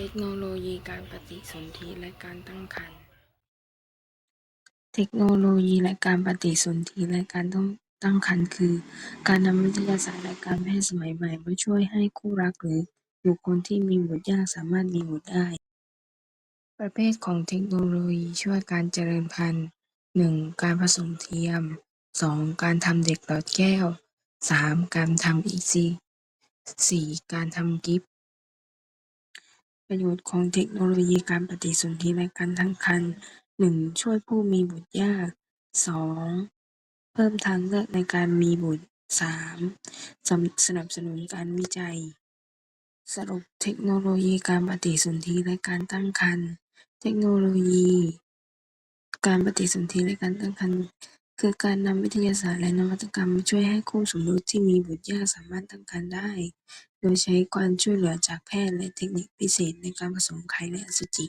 เทคโนโลยีการปฏิสนธิและการตั้งครรภ์ เทคโนโลยีและการปฏิสนธิและการต้องตั้งครรภ์คือ การนำวิทยาศาสตร์และการแพทย์สมัยใหม่มาช่วยให้คู่รักหรือบุคคลที่มีบุตรยากสามารถมีบุตรได้ ประเภทของเทคโนโลยีช่วยการเจริญพันธุ์หนึ่งการผสมเทียมสองการทำเด็กหลอดแก้วสามการทำอีซีสี่การทำกิฟต์ ประโยชน์ของเทคโนโลยีการปฏิสนธิและการตั้งครรภ์ หนึ่ง ช่วยผู้มีบุตรยาก สอง เพิ่มทางเลือกในการมีบุตร สาม สนับสนุนการวิจัย สรุป เทคโนโลยีการปฏิสนธิและการตั้งครรภ์ เทคโนโลยีการปฏิสนธิและการตั้งครรภ์ คือการนำวิทยาศาสตร์และนวัตกรรมมาช่วยให้คู่สมรสที่มีบุตรยากสามารถตั้งครรภ์ได้ โดยใช้การช่วยเหลือจากแพทย์และเทคนิคพิเศษในการผสมไข่และอสุจิ